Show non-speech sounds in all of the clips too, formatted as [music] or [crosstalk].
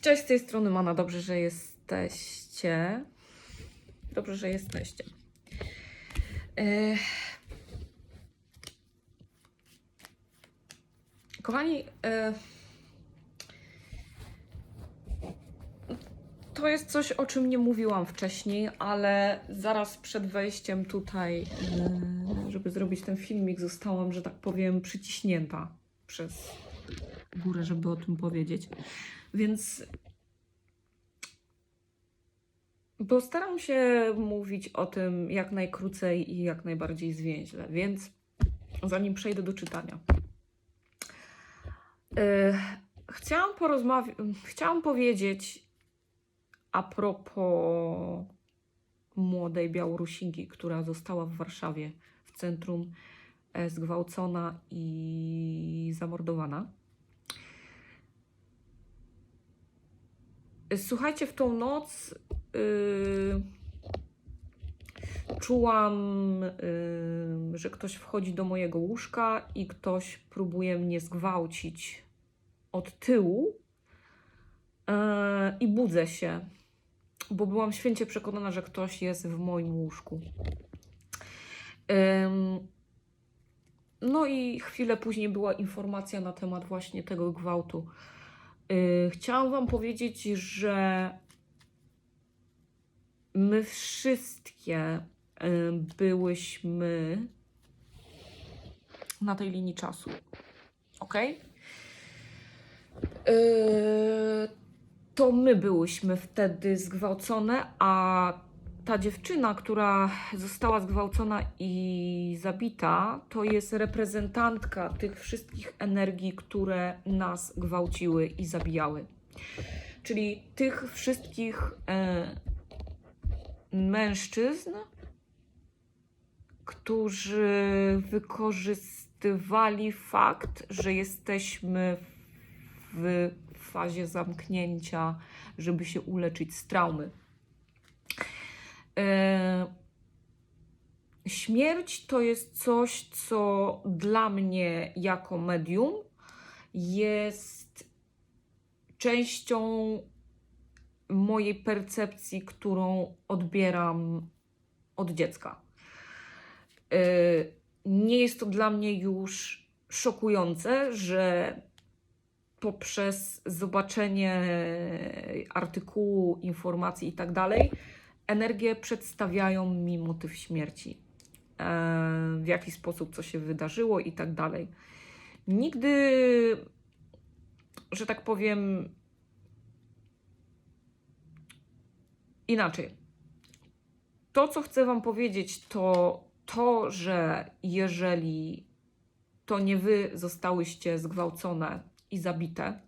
Cześć z tej strony Mana, dobrze, że jesteście. Dobrze, że jesteście. E... Kochani, e... to jest coś, o czym nie mówiłam wcześniej, ale zaraz przed wejściem tutaj, e, żeby zrobić ten filmik, zostałam, że tak powiem, przyciśnięta przez górę, żeby o tym powiedzieć. Więc postaram się mówić o tym jak najkrócej i jak najbardziej zwięźle, więc zanim przejdę do czytania. Yy, chciałam porozmawiać, chciałam powiedzieć a propos młodej Białorusinki, która została w Warszawie w centrum e, zgwałcona i zamordowana. Słuchajcie, w tą noc yy, czułam, yy, że ktoś wchodzi do mojego łóżka i ktoś próbuje mnie zgwałcić od tyłu yy, i budzę się, bo byłam święcie przekonana, że ktoś jest w moim łóżku. Ym, no i chwilę później była informacja na temat właśnie tego gwałtu. Yy, Chciałam Wam powiedzieć, że my wszystkie yy, byłyśmy na tej linii czasu. Ok? To my byłyśmy wtedy zgwałcone, a ta dziewczyna, która została zgwałcona i zabita, to jest reprezentantka tych wszystkich energii, które nas gwałciły i zabijały. Czyli tych wszystkich e, mężczyzn, którzy wykorzystywali fakt, że jesteśmy w fazie zamknięcia, żeby się uleczyć z traumy. E, Śmierć to jest coś, co dla mnie jako medium jest częścią mojej percepcji, którą odbieram od dziecka. E, Nie jest to dla mnie już szokujące, że poprzez zobaczenie artykułu, informacji i tak dalej, energie przedstawiają mi motyw śmierci. E, w jaki sposób, co się wydarzyło i tak dalej. Nigdy, że tak powiem, inaczej. To, co chcę Wam powiedzieć, to to, że jeżeli to nie Wy zostałyście zgwałcone i zabite,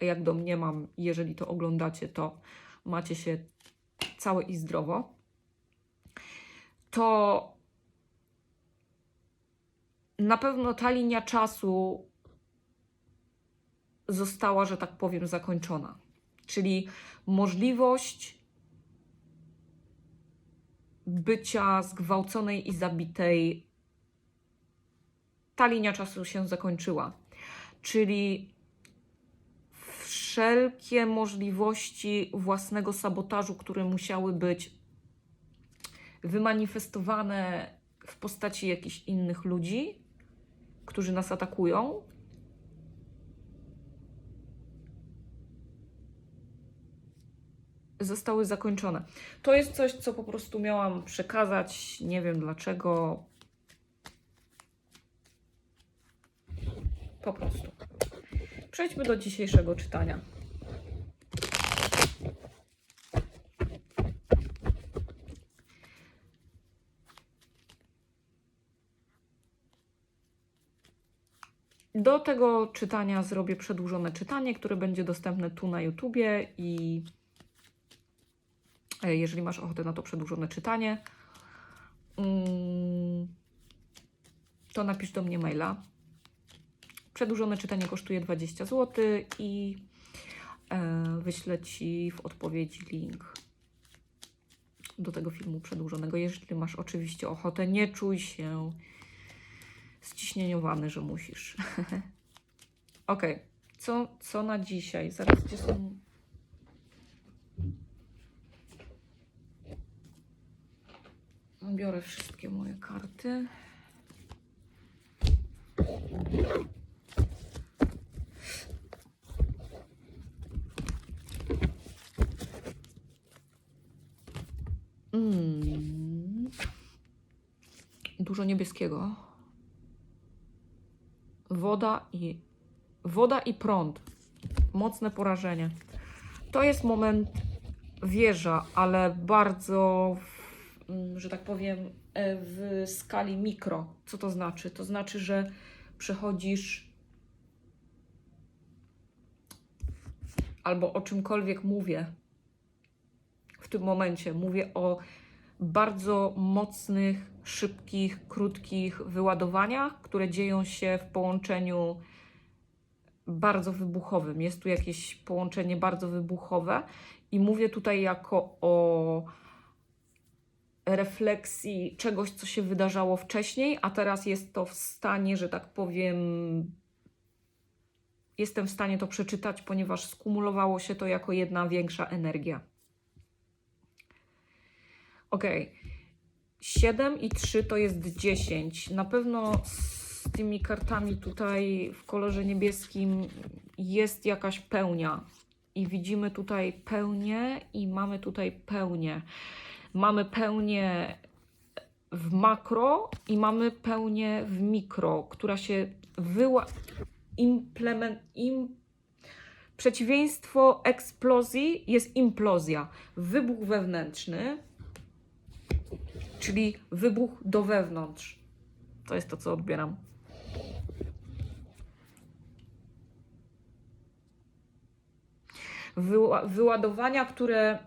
a jak domniemam, jeżeli to oglądacie, to macie się całe i zdrowo, to na pewno ta linia czasu została, że tak powiem, zakończona. Czyli możliwość bycia zgwałconej i zabitej, ta linia czasu się zakończyła. Czyli wszelkie możliwości własnego sabotażu, które musiały być wymanifestowane w postaci jakichś innych ludzi, którzy nas atakują. Zostały zakończone. To jest coś, co po prostu miałam przekazać. Nie wiem dlaczego. Po prostu. Przejdźmy do dzisiejszego czytania. Do tego czytania zrobię przedłużone czytanie, które będzie dostępne tu na YouTubie i e, jeżeli masz ochotę na to przedłużone czytanie, mm, to napisz do mnie maila. Przedłużone czytanie kosztuje 20 zł i e, wyślę Ci w odpowiedzi link do tego filmu przedłużonego. Jeżeli masz oczywiście ochotę, nie czuj się ściśnieniowany, że musisz. [laughs] ok, co, co na dzisiaj? Zaraz gdzie są. Biorę wszystkie moje karty. Dużo niebieskiego. Woda i woda i prąd. Mocne porażenie. To jest moment wieża, ale bardzo, mm, że tak powiem, e, w skali mikro. Co to znaczy? To znaczy, że przechodzisz albo o czymkolwiek mówię w tym momencie. Mówię o bardzo mocnych, szybkich, krótkich wyładowaniach, które dzieją się w połączeniu bardzo wybuchowym. Jest tu jakieś połączenie bardzo wybuchowe i mówię tutaj jako o refleksji czegoś, co się wydarzało wcześniej, a teraz jest to w stanie, że tak powiem, jestem w stanie to przeczytać, ponieważ skumulowało się to jako jedna większa energia. Ok. 7 i 3 to jest 10. Na pewno z tymi kartami tutaj w kolorze niebieskim jest jakaś pełnia. I widzimy tutaj pełnię i mamy tutaj pełnię. Mamy pełnię w makro i mamy pełnię w mikro, która się wyła... implement... Im... Przeciwieństwo eksplozji jest implozja. Wybuch wewnętrzny, czyli wybuch do wewnątrz. To jest to, co odbieram. Wyła- wyładowania, które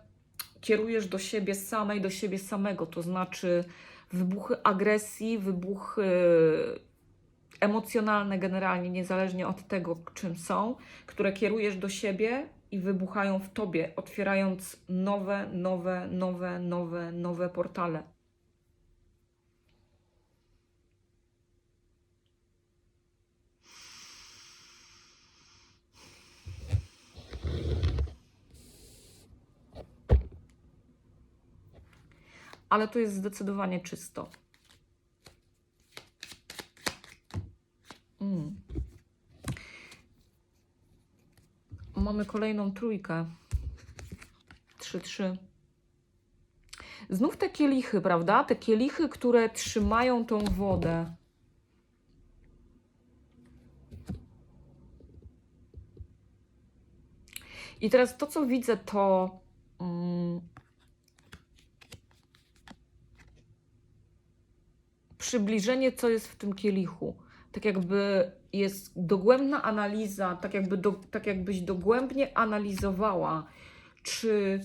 kierujesz do siebie samej, do siebie samego, to znaczy wybuchy agresji, wybuchy emocjonalne generalnie, niezależnie od tego, czym są, które kierujesz do siebie i wybuchają w tobie, otwierając nowe, nowe, nowe, nowe, nowe portale. Ale tu jest zdecydowanie czysto. Mm. Mamy kolejną trójkę. 3-3. Znów te kielichy, prawda? Te kielichy, które trzymają tą wodę. I teraz to, co widzę, to. Przybliżenie, co jest w tym kielichu. Tak jakby jest dogłębna analiza, tak, jakby do, tak jakbyś dogłębnie analizowała, czy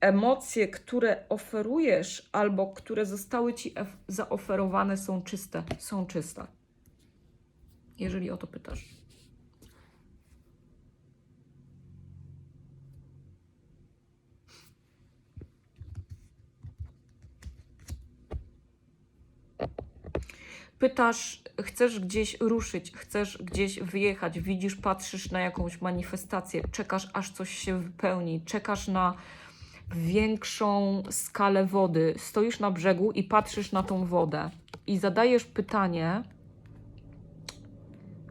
emocje, które oferujesz albo które zostały ci zaoferowane są czyste. Są czyste. Jeżeli o to pytasz. Pytasz, chcesz gdzieś ruszyć, chcesz gdzieś wyjechać, widzisz, patrzysz na jakąś manifestację, czekasz aż coś się wypełni, czekasz na większą skalę wody, stoisz na brzegu i patrzysz na tą wodę i zadajesz pytanie,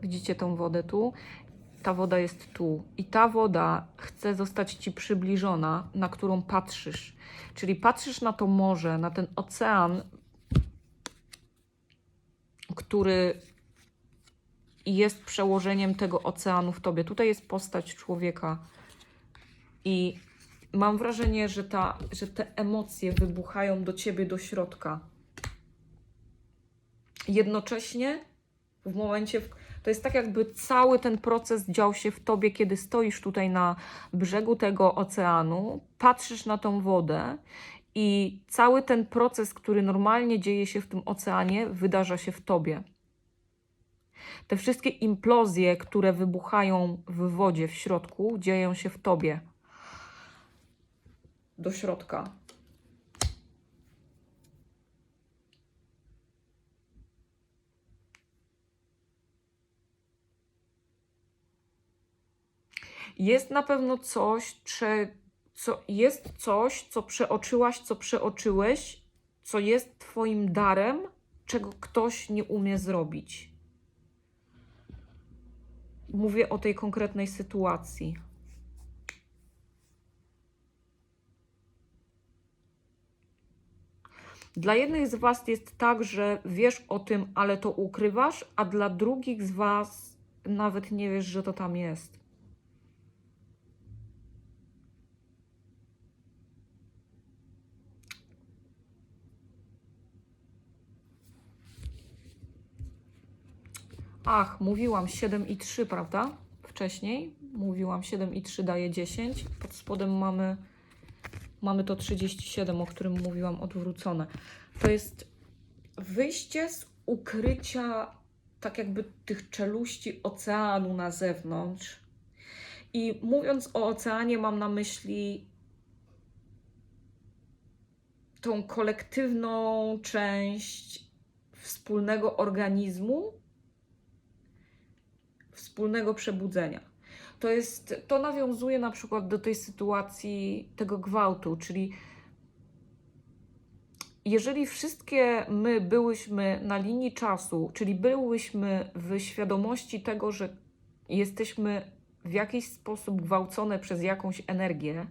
widzicie tą wodę tu? Ta woda jest tu i ta woda chce zostać ci przybliżona, na którą patrzysz. Czyli patrzysz na to morze, na ten ocean, który jest przełożeniem tego oceanu w tobie. Tutaj jest postać człowieka i mam wrażenie, że, ta, że te emocje wybuchają do ciebie do środka. Jednocześnie w momencie, w, to jest tak jakby cały ten proces dział się w tobie, kiedy stoisz tutaj na brzegu tego oceanu, patrzysz na tą wodę i cały ten proces, który normalnie dzieje się w tym oceanie, wydarza się w tobie. Te wszystkie implozje, które wybuchają w wodzie, w środku, dzieją się w tobie. Do środka. Jest na pewno coś, cze, co, jest coś, co przeoczyłaś, co przeoczyłeś co jest Twoim darem, czego ktoś nie umie zrobić. Mówię o tej konkretnej sytuacji. Dla jednych z Was jest tak, że wiesz o tym, ale to ukrywasz, a dla drugich z Was nawet nie wiesz, że to tam jest. Ach, mówiłam 7 i 3, prawda? Wcześniej mówiłam 7 i 3 daje 10. Pod spodem mamy, mamy to 37, o którym mówiłam, odwrócone. To jest wyjście z ukrycia, tak jakby tych czeluści oceanu na zewnątrz. I mówiąc o oceanie, mam na myśli tą kolektywną część wspólnego organizmu, wspólnego przebudzenia. To jest, to nawiązuje na przykład do tej sytuacji tego gwałtu, czyli jeżeli wszystkie my byłyśmy na linii czasu, czyli byłyśmy w świadomości tego, że jesteśmy w jakiś sposób gwałcone przez jakąś energię,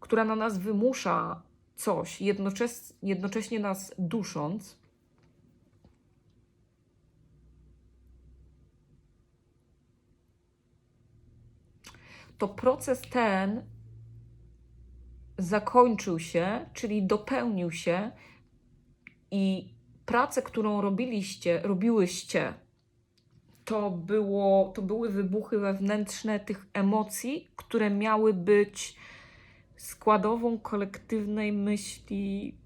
która na nas wymusza coś, jednocześnie nas dusząc, to proces ten zakończył się, czyli dopełnił się i pracę, którą robiliście, robiłyście, to, było, to były wybuchy wewnętrzne tych emocji, które miały być składową kolektywnej myśli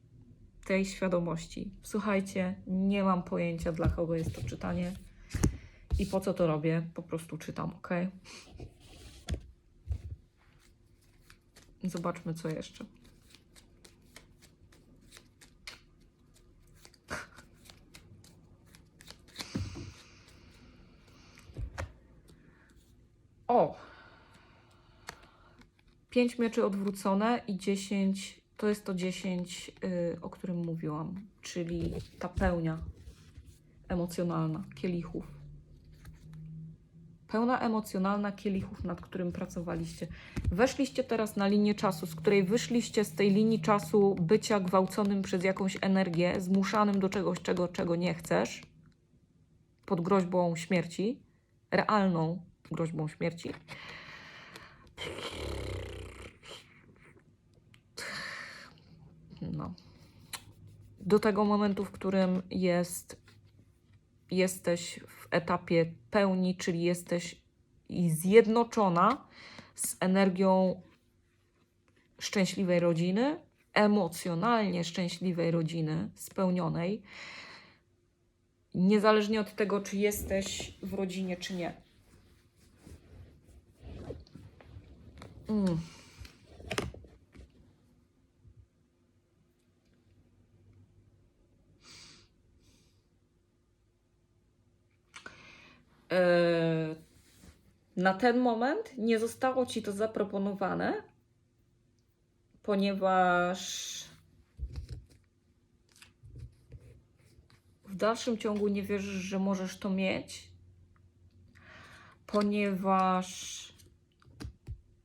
tej świadomości. Słuchajcie, nie mam pojęcia, dla kogo jest to czytanie i po co to robię. Po prostu czytam, ok? Zobaczmy, co jeszcze. O! Pięć mieczy odwrócone i 10 to jest to 10, yy, o którym mówiłam, czyli ta pełnia emocjonalna kielichów. Pełna emocjonalna kielichów, nad którym pracowaliście. Weszliście teraz na linię czasu, z której wyszliście z tej linii czasu bycia gwałconym przez jakąś energię, zmuszanym do czegoś, czego, czego nie chcesz, pod groźbą śmierci, realną groźbą śmierci. No. Do tego momentu, w którym jest, jesteś w etapie pełni, czyli jesteś zjednoczona z energią szczęśliwej rodziny, emocjonalnie szczęśliwej rodziny, spełnionej, niezależnie od tego, czy jesteś w rodzinie, czy nie. Mm. Na ten moment nie zostało ci to zaproponowane, ponieważ w dalszym ciągu nie wierzysz, że możesz to mieć, ponieważ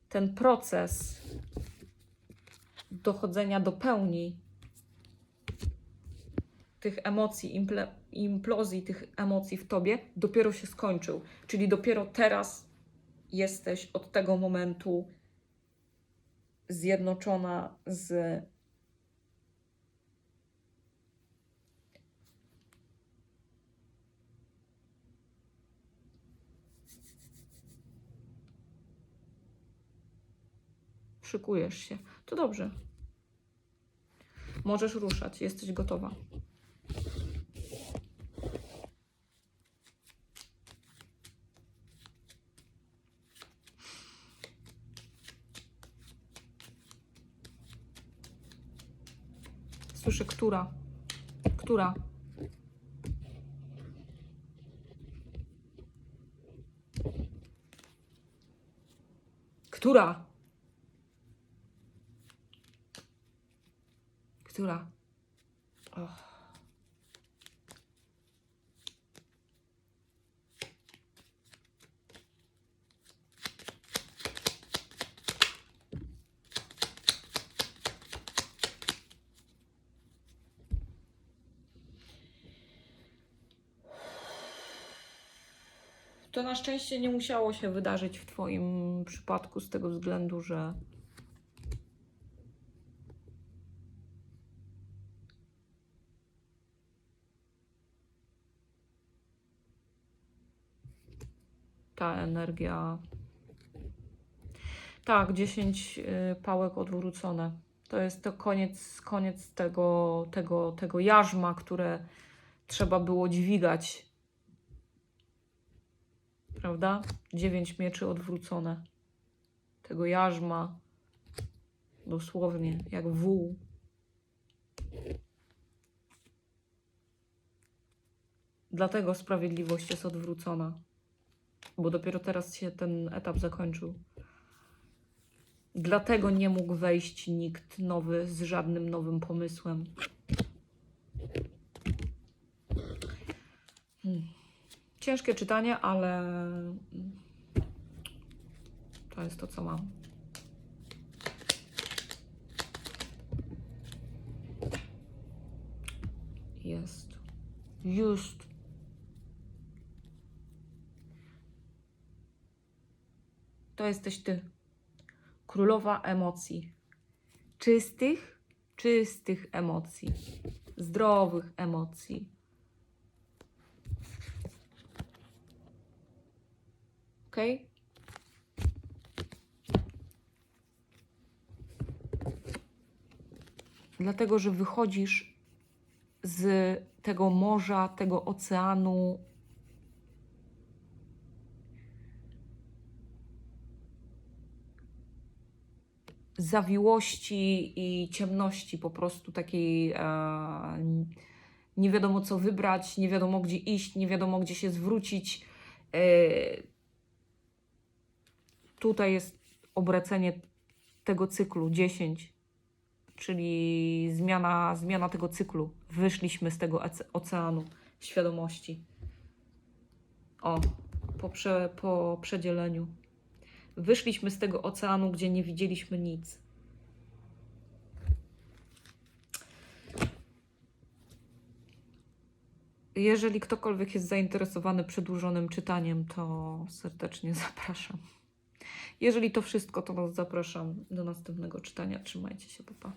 ten proces dochodzenia do pełni tych emocji, imple- implozji tych emocji w tobie dopiero się skończył. Czyli dopiero teraz jesteś od tego momentu zjednoczona z szykujesz się. To dobrze. Możesz ruszać, jesteś gotowa. Słyszę, która? Która? Która? Która? To na szczęście nie musiało się wydarzyć w Twoim przypadku z tego względu, że ta energia. Tak, 10 y, pałek odwrócone. To jest to koniec, koniec tego, tego, tego jarzma, które trzeba było dźwigać. Prawda? 9 mieczy odwrócone. Tego jarzma. Dosłownie, jak wół. Dlatego sprawiedliwość jest odwrócona bo dopiero teraz się ten etap zakończył. Dlatego nie mógł wejść nikt nowy z żadnym nowym pomysłem. Hmm. Ciężkie czytanie, ale to jest to, co mam. Jest. Just. to jesteś ty. Królowa emocji. Czystych, czystych emocji. Zdrowych emocji. Dlatego, że wychodzisz z tego morza, tego oceanu zawiłości i ciemności, po prostu takiej e, nie wiadomo co wybrać, nie wiadomo gdzie iść, nie wiadomo gdzie się zwrócić. E, tutaj jest obracenie tego cyklu 10, czyli zmiana, zmiana tego cyklu. Wyszliśmy z tego oce- oceanu świadomości. O, po, prze, po przedzieleniu. Wyszliśmy z tego oceanu, gdzie nie widzieliśmy nic. Jeżeli ktokolwiek jest zainteresowany przedłużonym czytaniem, to serdecznie zapraszam. Jeżeli to wszystko, to was zapraszam do następnego czytania. Trzymajcie się, papa.